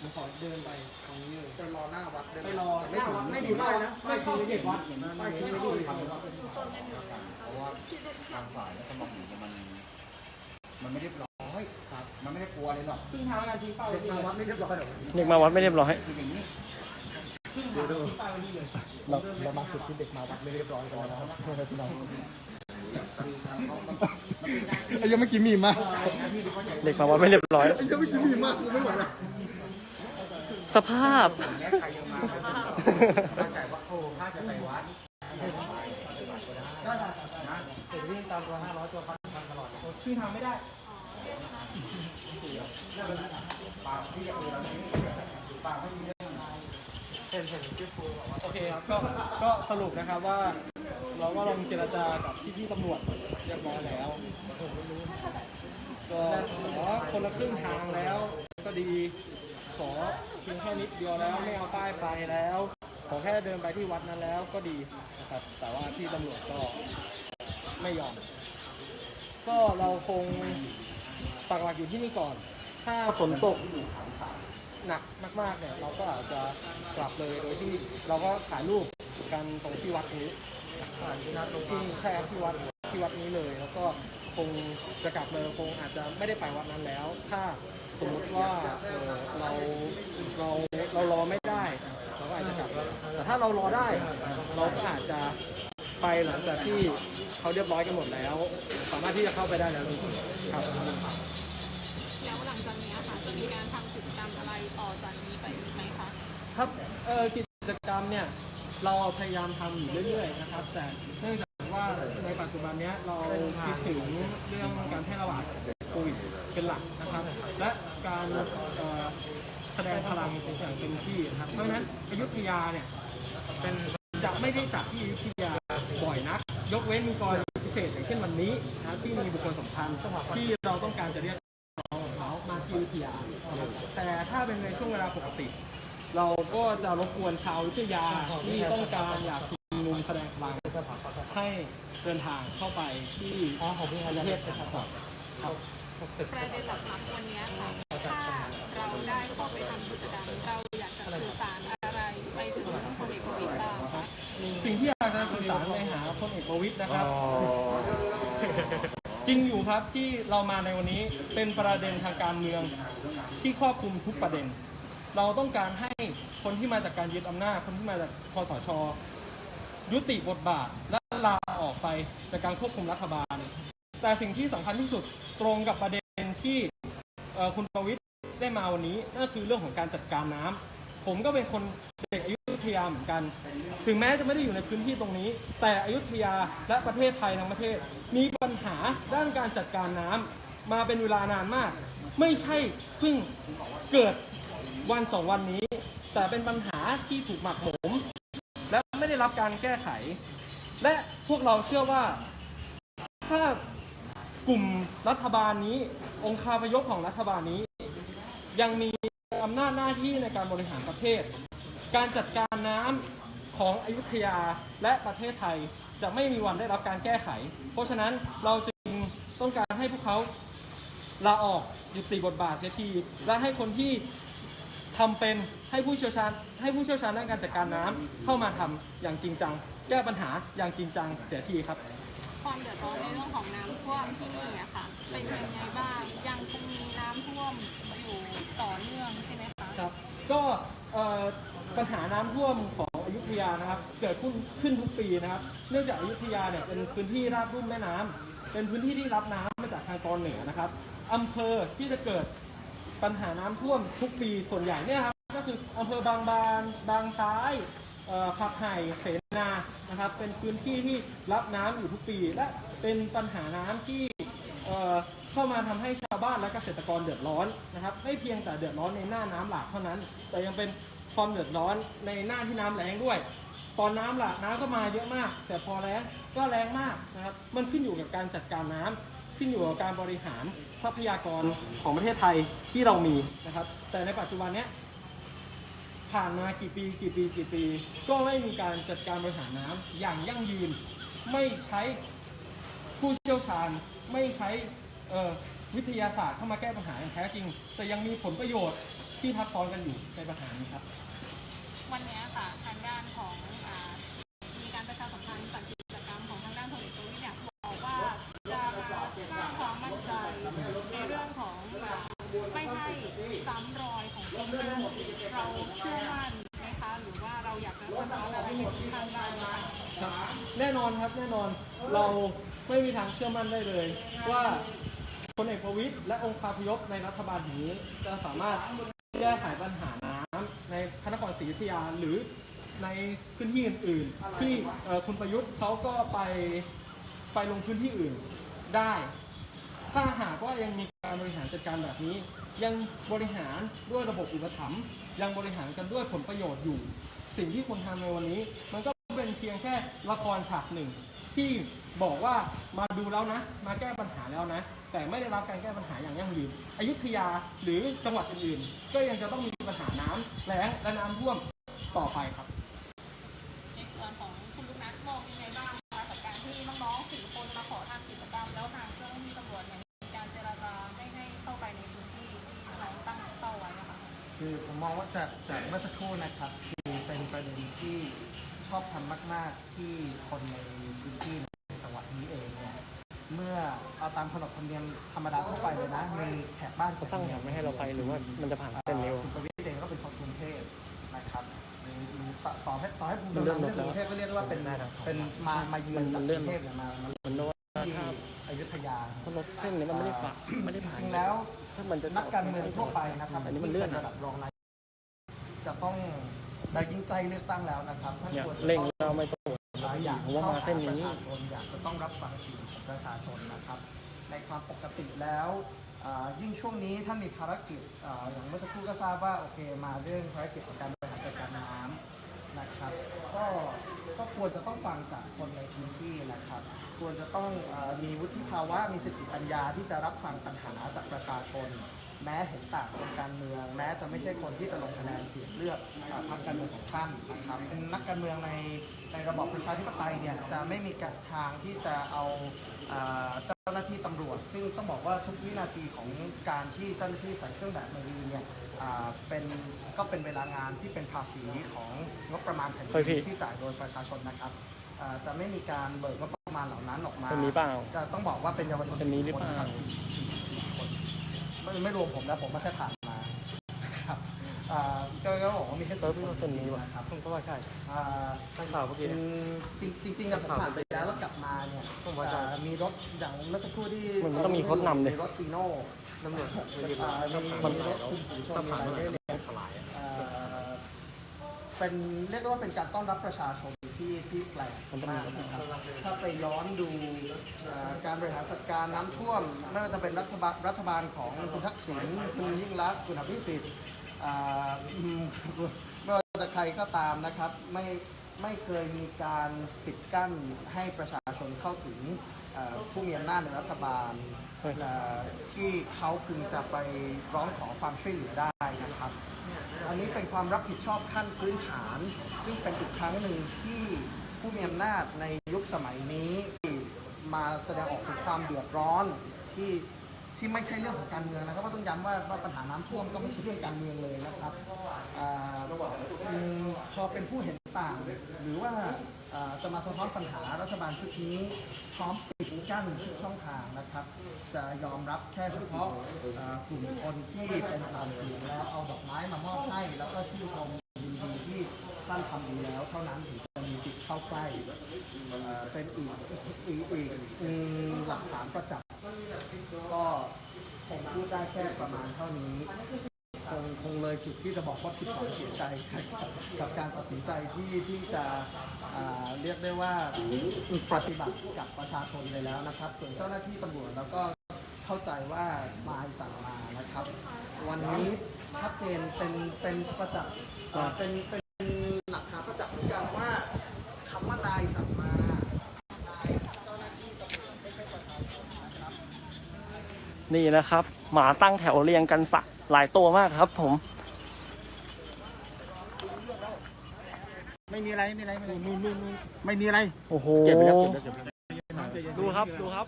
ผมขอเดินไปตรงนี้เลย ไปรอหน้าวัดได้หมไปรอไม่ถึงหน้าวัด ไม่ถึงป้ายนะไม่เข้าเขตวัดป้ายชี้ไม่ดีครับเพราะว่าทางฝ่ายและสมองอยู่เนี่ยมัน มันไม่เรียบร้อยครับ มันไม่ได้กลัวเลยหรอกครึ่งทางการทิ้งเป้าเด็กที่มาเลยวัดไม่เรียบร้อยหรอกเด็กมาวัดไม่เรียบร้อย คืออย่างนี้ครึ่งทางทิ้งเป้าที่เลยเราเรามาจุดที่เด็กมาวัดไม่เรียบร้อยกันแล้วนะครับพี่น้องไอ้ยังไม่อกินมีมากเด็กมาวัดไม่เรียบร้อยไอ้ยังไม่อกินมีมากคือไม่ไหวแล้ว สภาพอย่างเงี้ใครยังมาไม่ถึงหรอกเข้าใจว่าโอ้ถ้าจะไปวัดก็ได้นะเห็นวิ่งตามตัวห้าร้อยตัวพันพันตลอดครึ่ทางไม่ได้ปากที่จะเออเรานี้ปากไม่มีเรื่องเห็นเห็นที่ฟูโอเคครับก็ก็สรุปนะครับว่า เราก็ลองเจรจากับพี่พี่ๆตำรวจเรียบร้อยแล้วผมไม่รู้ก็ขอคนละครึ่งทางแล้ว ก็ดีขอ พียงแค่นิดเดียวแล้วไม่เอาป้ายไปแล้ว ขอแค่เดินไปที่วัดนั้นแล้วก็ดีนะครับ แต่ว่าพี่ตำรวจก็ไม่ยอม ก็เราคงปักหลักอยู่ที่นี่ก่อน ถ้าฝนตกหนักมากๆเนี่ย เราก็อาจจะกลับเลยโดยที่เราก็ถ่ายรูปกันตรงที่วัดนี้ถ่ายที่นัดตรงที่ใช่ครับที่วัดที่วัดนี้เลย แล้วก็คงจะกลับเลยคงอาจจะไม่ได้ไปวัดนั้นแล้ว ถ้า สมมติว่าเออเราเราเรารอไม่ได้เราก็อาจจะกลับ แต่ถ้าเรารอได้ เราก็อาจจะไปหลังจากที่เขาเรียบร้อยกันหมดแล้ว สามารถที่จะเข้าไปได้แล้วครับ แล้วหลังจากนี้ค่ะ จะมีการทำกิจกรรมอะไรต่อจากนี้ไปอีกไหมคะ ครับเอ่อกิจกรรมเนี่ยเราพยายามทำอยู่เรื่อยๆนะครับ แต่เนื่องจากว่าในปัจจุบันเนี้ยเราคิดถึงเรื่องการแพร่ระบาดโควิดเป็นหลักนะครับ และ การเอ่อแสดงพลังอย่างเต็มที่นะครับเพราะฉะนั้นอยุธยาเนี่ยเป็นจะไม่ได้จัดที่อยุธยาบ่อยนัก ยกเว้นมีกรณีพิเศษอย่างเช่นวันนี้นะครับที่มีบุคคลสำคัญที่เราต้องการจะเรียกร้องของเขามาที่อยุธยาแต่ถ้าเป็นในช่วงเวลาปกติ เราก็จะรบกวนชาววิทยาที่ต้องการอยากชุมนุมแสดงพลัง ให้เดินทางเข้าไปที่ประเทศเป็นครับครับ ประเด็นหลักๆวันนี้ค่ะ ได้เข้าไปทำกิจกรรมเราอยากจะสื่อสารอะไรไปถึงพลเอกประวิตรบ้างคะสิ่งที่อยากจะสื่อสารไปหาพลเอกประวิตยนะครับ จริงอยู่ครับที่เรามาในวันนี้เป็นประเด็นทางการเมืองที่ครอบคลุมทุกประเด็น เราต้องการให้คนที่มาจากการยึดอำนาจคนที่มาจากคอสชยุติบทบาทและลาออกไปจากการควบคุมรัฐบาล แต่สิ่งที่สำคัญที่สุดตรงกับประเด็นที่เอ่อคุณประวิตร ได้มาวันนี้นั่นก็คือเรื่องของการจัดการน้ำผมก็เป็นคนเด็กอยุธยาเหมือนกัน ถึงแม้จะไม่ได้อยู่ในพื้นที่ตรงนี้ แต่อยุธยาและประเทศไทยทั้งประเทศ มีปัญหาด้านการจัดการน้ำมาเป็นเวลานานมาก ไม่ใช่เพิ่งเกิดวันสองวันนี้ แต่เป็นปัญหาที่ถูกหมักหมม และไม่ได้รับการแก้ไข และพวกเราเชื่อว่าถ้ากลุ่มรัฐบาลนี้ องค์คาพยพของรัฐบาลนี้ ยังมีอำนาจหน้าที่ในการบริหารประเทศ การจัดการน้ำของอยุธยาและประเทศไทยจะไม่มีวันได้รับการแก้ไข เพราะฉะนั้นเราจึงต้องการให้พวกเขาลาออกยุติบทบาทเสียที และให้คนที่ทำเป็นให้ผู้เชี่ยวชาญ ให้ผู้เชี่ยวชาญด้านการจัดการน้ำเข้ามาทำอย่างจริงจัง แก้ปัญหาอย่างจริงจังเสียทีครับความเดือดร้อนในเรื่องของน้ำท่วมที่นี่อะค่ะ เป็นยังไงบ้างยังคงมีน้ำท่วมอยู่ต่อเนื่องใช่ไหมคะ ครับก็เอ่อ ปัญหาน้ำท่วมของอยุธยานะครับ เกิดขึ้นขึ้นทุกปีนะครับ เนื่องจากอยุธยาเนี่ยเป็นพื้นที่ราบรุ่มแม่น้ำเป็นพื้นที่ที่รับน้ำมาจากทางตอนเหนือนะครับอำเภอที่จะเกิดปัญหาน้ำท่วมทุกปีส่วนใหญ่เนี่ยครับก็คืออำเภอบางบานบางซ้ายผักไห่เสนานะครับ เป็นพื้นที่ที่รับน้ำอยู่ทุกปี และเป็นปัญหาน้ำที่เอ่อเข้ามาทำให้ชาวบ้านและเกษตรกรเดือดร้อนนะครับ ไม่เพียงแต่เดือดร้อนในหน้าน้ำหลากเท่านั้น แต่ยังเป็น ความเดือดร้อนในหน้าที่น้ำแล้งด้วย ตอนน้ำหลากน้ำก็มาเยอะมาก แต่พอแล้งก็แรงมากนะครับ มันขึ้นอยู่กับการจัดการน้ำขึ้นอยู่กับการบริหารทรัพยากรของประเทศไทยที่เรามีนะครับ แต่ในปัจจุบันเนี้ยผ่านมากี่ปีกี่ปีกี่ปี ก็ไม่มีการจัดการบริหารน้ำอย่างยั่งยืน ไม่ใช้ผู้เชี่ยวชาญ ไม่ใช่วิทยาศาสตร์เข้ามาแก้ปัญหาอย่างแท้จริง แต่ยังมีผลประโยชน์ที่ทับซ้อนกันอยู่ในปัญหานี้ครับ วันนี้ค่ะทางด้านของอ่ามีการประชาสัมพันธ์จากกิจกรรมของทางด้านพลเอกประวิตรเนี่ยบอกว่าจะมาสร้างความมั่นใจในเรื่องของอ่าไม่ให้ซ้ำรอยของปีหน้าเราเชื่อมั่นไหมคะหรือว่าเราอยากจะสนับสนุนอะไรในทิศทางใดคะครับแน่นอนครับแน่นอนเราไม่มีทางเชื่อมั่นได้เลย ว่าพลเอกประวิตยและองค์คาพยพในรัฐบาลนี้จะสามารถแก้ไขปัญหา น้ำในพระนครศรีอยุธยาหรือในพื้นที่อื่นๆ ที่เอ่อคุณประยุทธ์เขาก็ไปไปลงพื้นที่อื่นได้ ถ้าหากว่ายังมีการบริหารจัดการแบบนี้ ยังบริหารด้วยระบบอุปถัมภ์ยังบริหารกันด้วยผลประโยชน์อยู่ สิ่งที่คุณทำในวันนี้ มันก็เป็นเพียงแค่ละครฉากหนึ่ง ที่บอกว่ามาดูแล้วนะ มาแก้ปัญหาแล้วนะ แต่ไม่ได้รับการแก้ปัญหาอย่างยั่งยืนอยุธยาหรือจังหวัดอื่นๆ ก็ยังจะต้องมีปัญหาน้ำแล้งและน้ำท่วมต่อไปครับในส่วนของคุณลูกนัทมองยังไงบ้างคะกับการที่น้องๆสี่คนมาขอทำกิจกรรมแล้วทางเจ้าหน้าที่ตำรวจเนี่ยมีการเจรจาไม่ให้เข้าไปในพื้นที่ที่เราตั้งเป้าไว้อะค่ะคือผมมองว่าจากจากเมื่อสักครู่นะครับคือเป็นประเด็นที่ ชอบทำมาก ๆ ที่คนในพื้นที่ในจังหวัดนี้เองเนี่ยเมื่อเอาตามขนบธรรมเนียมธรรมดาทั่วไปเลยนะมีแขกบ้านเขาตั้งแถวไม่ให้เราไปหรือว่ามันจะผ่านเส้นนี้วะคุณประวิตรเองก็เป็นคนกรุงเทพนะครับหรือหรือต่อต่อให้ต่อให้ภูมิมันเลื่อนลำรเนาถไม่ใช่กรุงเทพก็เรียกได้ว่าเป็นเป็นมามาเยือนจากกรุงเทพเนี่ยมามามันโน้ตที่ถ้าอยุธยา ถ้ารถเส้นนี้มันไม่ได้ผ่านไม่ได้ผ่านจริงๆแล้ว ถ้ามันจะนักการเมืองทั่วไปนะครับอันนี้มันเลื่อนที่ป็ระดับรองนายกจะต้อง ได้ยิ่งใกล้เลือกตั้งแล้วนะครับท่านเนี่ยควรจะเร่งต้อง เราไม่ตรวจหลายอย่างผมว่ามาเส้นนี้ ประชาชนอยากจะต้องรับฟังเสียงของประชาชนนะครับ ในความปกติแล้วอ่ายิ่งช่วงนี้ท่านมีภารกิจอ่าอย่างเมื่อสักครู่ก็ทราบว่าโอเคมาเรื่องภารกิจของการบริหารจัดการน้ำนะครับ ก็ก็ควรจะต้องฟังจากคนในพื้นที่นะครับ ควรจะต้องอามีวุฒิภาวะมีสติปัญญาที่จะรับฟังปัญหาจากประชาชน แม้เห็นต่างทางการเมือง แม้จะไม่ใช่คนที่จะลงคะแนนเสียงเลือกอ่าพรรคการเมืองของท่านนะครับเป็นนักการเมืองในในระบอบประชาธิปไตยเนี่ยจะไม่มีทางที่จะเอาอ่าเจ้าหน้าที่ตำรวจ ซึ่งต้องบอกว่าทุกวินาทีของการที่เจ้าหน้าที่ใส่เครื่องแบบมารีเนี่ยอ่าเป็นก็เป็นเวลางานที่เป็นภาษีของงบประมาณแผ่นเฮ้ยพี่ดินที่จ่ายโดยประชาชนนะครับอ่าจะไม่มีการเบิกงบประมาณเหล่านั้นออกมาเส้นนี้เปล่าจะต้องบอกว่าเป็นเยาวชนเส้นนี้หรือเปล่าสี่คนครับสี่สี่สี่คน ไม่ไม่รวมผมนะผมไม่เคยผ่านมาครับอ่าก็ก็บอกว่ามีแค่เซิร์ฟสี่คนเส้นนี้วะนะครับผมก็ว่าใช่อ่าตั้งข่าวเมื่อกี้เนี่ย จริงจริงๆนะผมผ่านไปแล้วแล้วกลับมาเนี่ยผมว่าใช่อ่ามีรถอย่างเมื่อสักครู่ที่มันต้องมีโค้ดนำดิ มีรถซีโน่ตำรวจอ่ามีมีรถคุมฝูงชนมีอะไรด้วยเนี่ยอ่าเป็นเรียกได้ว่าเป็นการต้อนรับประชาชน ที่ที่แปลกมากนะครับถ้าไปย้อนดูอ่าการบริหารจัดการน้ำท่วมไม่ว่าจะเป็นรัฐบาลรัฐบาลของคุณทักษิณคุณยิ่งรักษณ์คุณอภิสิทธิ์อ่าอืมไม่ว่าจะใครก็ตามนะครับไม่ไม่เคยมีการปิดกั้นให้ประชาชนเข้าถึงเอ่อผู้มีอำนาจในรัฐบาลเฮ้ยเอ่อที่เขาพึงจะไปร้องขอความช่วยเหลือได้นะครับ อันนี้เป็นความรับผิดชอบขั้นพื้นฐาน ซึ่งเป็นอีกครั้งหนึ่งที่ผู้มีอำนาจในยุคสมัยนี้มาแสดงออกถึงความเดือดร้อนที่ที่ไม่ใช่เรื่องของการเมืองนะครับก็ต้องย้ำว่าว่าปัญหาน้ำท่วมก็ไม่ใช่เรื่องการเมืองเลยนะครับพอเป็นผู้เห็นต่าง หรือว่าจะมาสะท้อนปัญหารัฐบาลชุดนี้ พร้อมปิดกั้นทุกช่องทางนะครับ จะยอมรับแค่เฉพาะเอ่อกลุ่มคนที่เป็นฐานเสียงแล้วเอาดอกไม้มามอบให้ แล้วก็ชื่นชมยินดีที่ท่านทำดีแล้วเท่านั้นถึงจะมีสิทธิ์เข้าใกล้เอ่อเป็นอีกอีกอีกอืมหลักฐานประจักษ์ก็คงพูดได้แค่ประมาณเท่านี้ เลยจุดที่จะบอกว่าผิดหวังเสียใจกับการตัดสินใจที่ที่จะเรียกได้ว่าปฏิบัติกับประชาชนไปแล้วนะครับ ส่วนเจ้าหน้าที่ตำรวจแล้วก็เข้าใจว่ามาสั่งมานะครับ วันนี้ชัดเจนเป็นเป็นประจักษ์เป็นเป็นหลักฐานประจักษ์เหมือนกันว่าคำว่านายสั่งมานายเจ้าหน้าที่ตำรวจไม่ใช่ประชาชนนะครับนี่นะครับ หมาตั้งแถวเรียงกันสักหลายตัวมากครับผม ไม่มีอะไรไม่มีอะไรไม่มีอะไรไม่มีอะไรโอ้โหเก็บไปแล้วเก็บแล้วเก็บแล้วดูครับดูครับ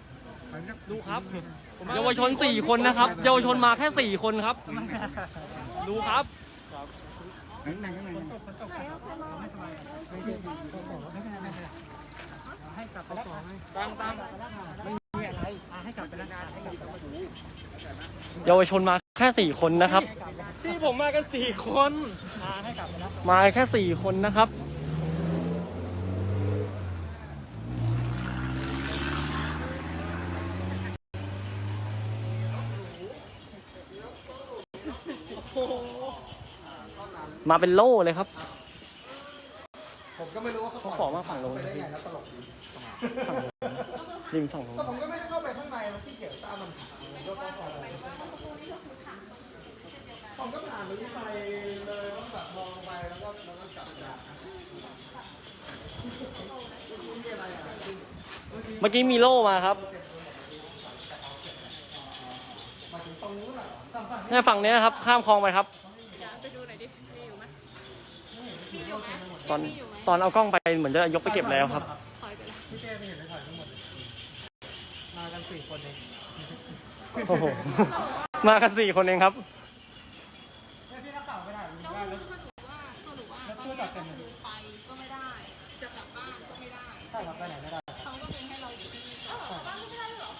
ดูครับเยาวชนสี่คนนะครับ เยาวชนมาแค่สี่คนครับ ดูครับนั่งนั่งข้างในตั้งตั้งเยาวชนมาแค่สี่คนนะครับ ที่ผมมากันสี่คน มาแค่สี่คนนะครับ มาเป็นโล่เลยครับ ผมก็ไม่รู้ว่าเขาเขาขอมาฝั่งลง ไปได้ไงนะตลกดีฝั่งลงริมฝั่งลงแต่ผมก็ไม่ได้เข้าไปข้างในแล้วที่เกี่ยวทราบมันผ่านผมก็ต้องพอผมก็ผ่านตรงนี้ไปเลยแล้วแบบมองไปแล้วก็แล้วก็กลับมามีอะไรอะเมื่อกี้มีโล่มาครับมาถึงตรงนู้นเหรอเนี่ยฝั่งนี้นะครับ ข้ามคลองไปครับ ตอนมีอยู่ไหมตอนเอากล้องไปเหมือนจะยกไปเก็บแล้วครับ ถอยไปแล้วพี่เต้ไม่เห็นเลยถ่ายทั้งหมดเลยมากันสี่คนเองโอ้โห มากันสี่คนเองครับเนี่ยพี่นักข่าวไม่ได้ผมแล้วว่าแล้ว สรุปว่าสรุปว่าตอนนี้ก็คือไปก็ไม่ได้ จะกลับบ้านก็ไม่ได้ใช่ครับไปไหนไม่ได้ เขาก็เป็นให้เราอยู่ที่นี่ก่อน บ้านไม่ได้หรอ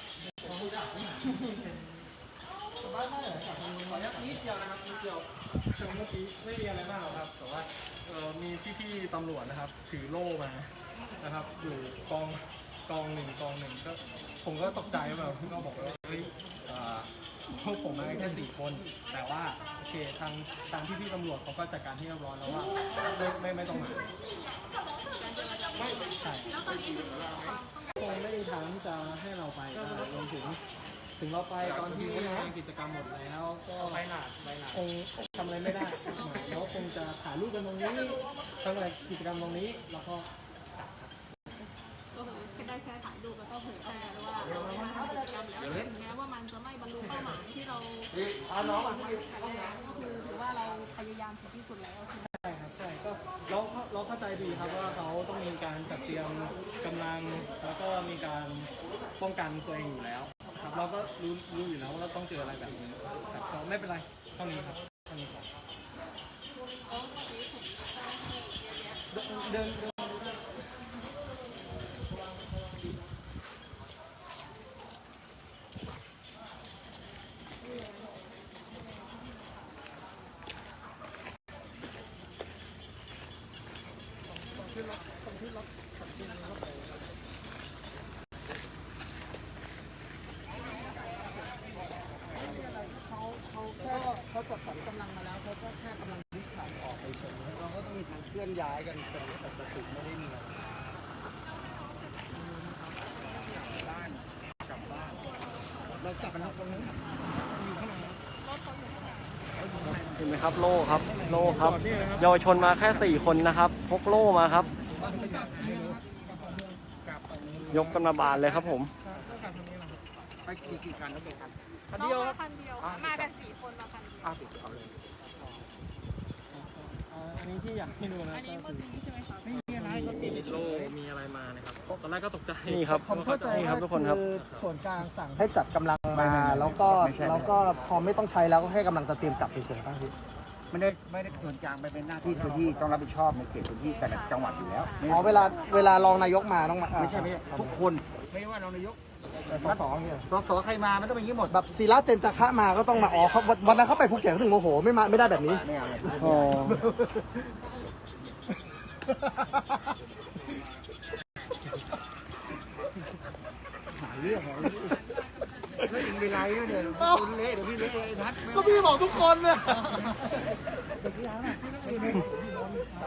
บ้านไม่เหรอกับทางนู้นขออนุญาตนิดเดียวนะครับนิดเดียวคือเมื่อกี้ไม่มีอะไรมากหรอกครับ แต่ว่าเอ่อมีพี่ๆ ตำรวจนะครับ ถือโล่มานะครับ อยู่กองกองหนึ่งกองหนึ่งก็ผมก็ตกใจแบบก็บอกว่าเฮ้ยเอ่อพวกผมมาแค่สี่คน แต่ว่าโอเคทางทางพี่ๆตำรวจเขาก็จัดการที่เรียบร้อยแล้วว่าไม่ไม่ไม่ต้องมาใช่ แล้วตอนนี้คือความคงไม่มีทางที่จะให้เราไปได้รวมถึง ถึงเราไปตอนที่งานกิจกรรมหมดแล้วก็ไปหนาไปหนาคงทำอะไรไม่ได้แล้วคงจะถ่ายรูปกันตรงนี้ทำอะไรกิจกรรมตรงนี้แล้วก็ก็คือแค่ได้แค่ถ่ายรูปแล้วก็เผยแพร่ว่าเราได้มาทำกิจกรรมแล้วถึงแม้ว่ามันจะไม่บรรลุเป้าหมายที่เรานี่พาน้องมาหวังที่ไว้แต่แรกก็คือถือว่าเราพยายามถึงที่สุดแล้วใช่ครับใช่ก็เราเราเข้าใจดีครับว่าเขาต้องมีการจัดเตรียมกำลังแล้วก็มีการป้องกันตัวเองอยู่แล้ว ครับเราก็รู้รู้อยู่แล้วว่าเราต้องเจออะไรแบบนี้ครับก็ไม่เป็นไรเท่านี้ครับเท่านี้ครับเดินเดิน เขาเขาแค่เขาจัดสรรกำลังมาแล้วเขาก็แค่กำลังดิสถ่ายออกไปเฉยเราก็ต้องมีการเค ลื่อนย้ายกันเป็นปกติไม่ได้มีอะไรเรากลับกันตรงนี้เห็นไหมครับโล่ครับ โล่ครับเยาวชนมาแค่สี่คนนะครับพกโล่มาครับ ยกกันมาบานเลยครับผมไปกี่กี่คันแล้วกี่คันคันเดียวครับคันเดียวมากันสี่คนมาคันเดียว อ้าวติดเอาเลยอ่าอันนี้ที่อยากให้ดูนะอันนี้ก็เมื่อคือกี้ใช่ไหมคะไม่มีอะไรก็ติดโลมีอะไรมานะครับตอนแรกก็ตกใจนี่ครับผมเข้าใจนี่ครัว่าบทุกคนครับคือส่วนกลางสั่งให้จัดกำลังมา แล้วก็แล้วก็พอไม่ต้องใช้แล้วก็ให้กำลังจะเตรียมกลับเฉยๆป่ะพี่ไม่ได้ไม่ได้ส่วนกลางไปเป็นหน้าที่พื้นที่ต้องรับผิดชอบในเขตพื้นที่แต่ละจังหวัดอยู่แล้วอ๋อเวลาเวลารองนายกมาต้องมาไม่ใช่ไม่ใช่ทุกคนไม่ว่าเรานายก สสเนี่ยสสใครมามันต้องเป็นอย่างนี้หมดแบบศิระเจนจาคะมาก็ต้องมาอ๋อเขาวันวันนั้นเขาไปภูเก็ตเขาถึงโมโหไม่มาไม่ได้แบบนี้ไม่เอาเลยอ๋อหาเรื่องเหรอแล้วยิงไปไล่ด้วยเนี่ยคุณเละเดี๋ยวพี่เละไอ้ทัดไม่ก็เอาพี่บอกทุกคนเนี่ย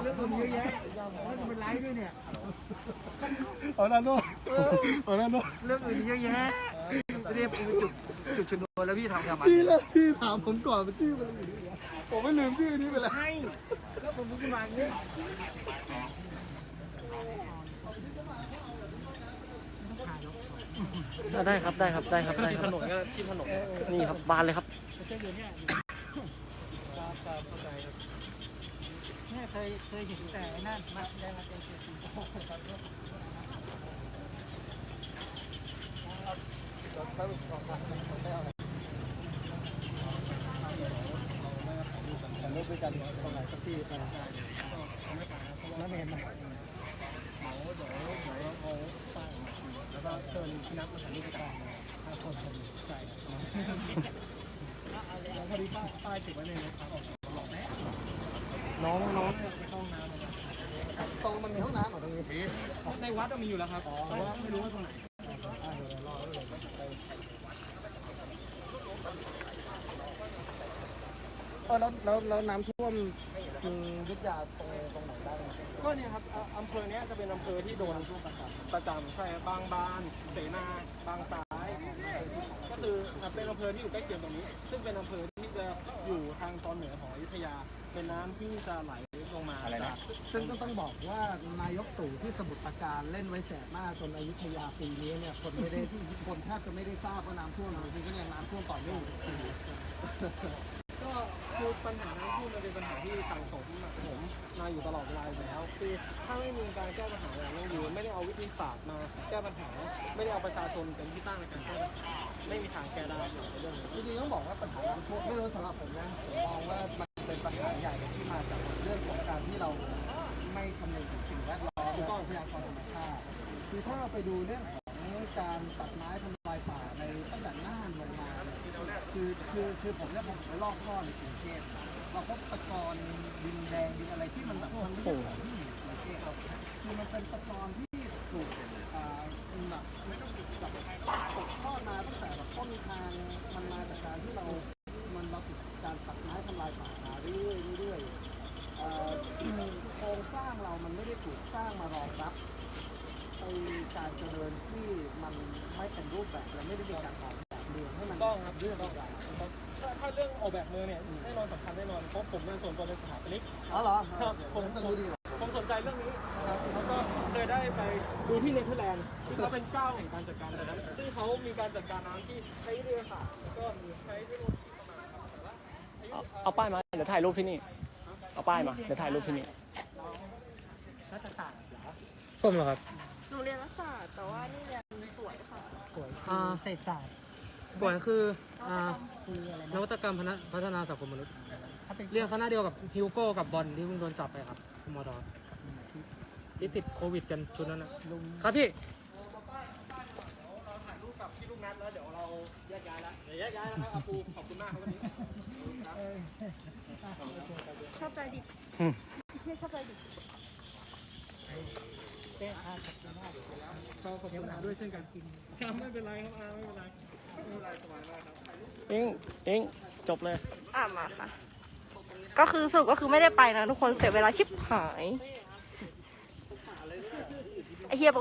เรื่องคนเยอะแยะแล้วจะเป็นไล่ด้วยเนี่ยเอาหน้าโน้ เอาหน้าโน้เรื่องอื่นเยอะแยะเรียกเองเป็นจุดจุดชนวนแล้วพี่ทำทำไมพี่เลยพี่ถามผมก่อนมันชื่อมันอะไรอยู่เนี่ยผมไม่ลืมชื่อนี้ไปเลยใช่แล้วผมพูดขึ้นมาอย่างนี้ได้ครับได้ครับได้ครับได้ที่คถรับนนก็ที่ถนนนี่ครับบานเลยครับครับครับเข้าใจครับเนี่ยเคยเคยเห็นแต่นั่นมาได้มาเป็น รูปด้วยกันตรงไหนสักที่ไปแล้วเห็นไหมเดี๋ยวเดี๋ยวเดี๋ยวเอาป้ายแล้วก็เชิญพี่นัทมาถ่ายรูปกันถ้าคนคนใช่ครับแล้วพอดีป้ายป้ายติดไว้ในรถครับน้องน้องนี่ยไปห้องน้ำตรงมันมีห้องน้ำเหรอตรงนี้ในวัดก็มีอยู่แล้วครับแต่ว่าไม่รู้ว่าตรงไหน ออแล้วแล้วแล้วน้ำท่วมมียุทธยาตรงตรงไหนได้ไหมก็เนี่ยครับอะอำเภอเนี้ยจะเป็นอำเภอที่โดนท่วมประจำประจำใช่ครับบางบาน เสนาบางซ้าย ก็คืออะเป็นอำเภอที่อยู่ใกล้เคียงตรงนี้ ซึ่งเป็นอำเภอที่จะอยู่ทางตอนเหนือของอยุธยา เป็นน้ำที่จะไหลลงมาอะไรนะ จากซึ่งก็ต้องบอกว่านายกตู่ที่สมุทรปราการเล่นไว้แสบมากจนอยุธยาปีนี้เนี่ยคนไม่ได้คนแทบจะไม่ได้ทราบว่าน้ำท่วมจริงๆก็ยังน้ำท่วมต่อเนื่องอยู่ปีนี้ก็ คือปัญหาน้ำท่วมมันเป็นปัญหาที่สั่งสมสะสมมาอยู่ตลอดเวลาอยู่แล้ว คือถ้าไม่มีการแก้ปัญหาอย่างยั่งยืนไม่ได้เอาวิธีศาสตร์มาแก้ปัญหา ไม่ได้เอาประชาชนเป็นที่ตั้งในการแก้ปัญหาไม่มีทางแก้ได้ในเรื่องนี้จริงๆต้องบอกว่าปัญหาน้ำท่วมไม่รู้สำหรับผมนะผมมองว่ามันเป็นปัญหาใหญ่ที่มาจากเรื่องของการที่เราไม่คำนึงถึงสิ่งแวดล้อมและทรัพยากรธรรมชาติคือถ้าเราไปดูเรื่องของการตัด คือคือคือผมเนี่ยผมไปลอกท่อในกรุงเทพเราพบตะกอนดินแดงดินอะไรที่มันแบบมันไม่ใช่ของที่อยู่ในประเทพเราคือมันเป็นตะกอนที่ถูกอ่าแบบไม่ต้องติดกับตกทอดมาตั้งแต่แบบต้นทาง แบบเมืองเนี่ยแน่นอนสำคัญแน่นอนเพราะผมเป็นส่วนตัวเป็นสถาปนิกอ๋อเหรอครับผมจะรู้ดีเหรอผมสนใจเรื่องนี้นะครับแล้วก็เคยได้ไปดูที่เนเธอร์แลนด์ที่เขาเป็นเจ้าแห่งการจัดการแบบนั้นซึ่งเขามีการจัดการน้ำที่ใช้วิทยาศาสตร์แล้วก็มีใช้เทคโนโลยีเข้ามาครับแต่ว่าอายุเอาเอาป้ายมาเดี๋ยวถ่ายรูปที่นี่ เอาป้ายมาเดี๋ยวถ่ายรูปที่นี่รัฐศาสตร์เหรอผมเหรอครับหนูเรียนรัฐศาสตร์แต่ว่านี่เรียนสวยค่ะอ่าเศษศาสตร์ ป่วยคืออ่าคืออะไรนวัตกรรมพัฒนาพัฒนาสังคมมนุษย์เรียนคณะเดียวกับฮิวโก้กับบอลที่เพิ่งโดนจับไปครับมอดอที่ติดโควิดกันชุดนั้นนะครับพี่เราถ่ายรูปกับพี่ลูกนัดแล้วเดี๋ยวเราแยกย้ายแล้วเดี๋ยวแยกย้ายแล้วครับอาปูขอบคุณมากครับวันนี้ชอบใจดิพี่ชอบใจดิบก็ขอบคุณอาด้วยเช่นกันครับไม่เป็นไรครับอาไม่เป็นไร อิงอิงจบเลย อะมาค่ะ ก็คือสรุปก็คือไม่ได้ไปนะทุกคนเสียเวลาชิบหายไอเฮีย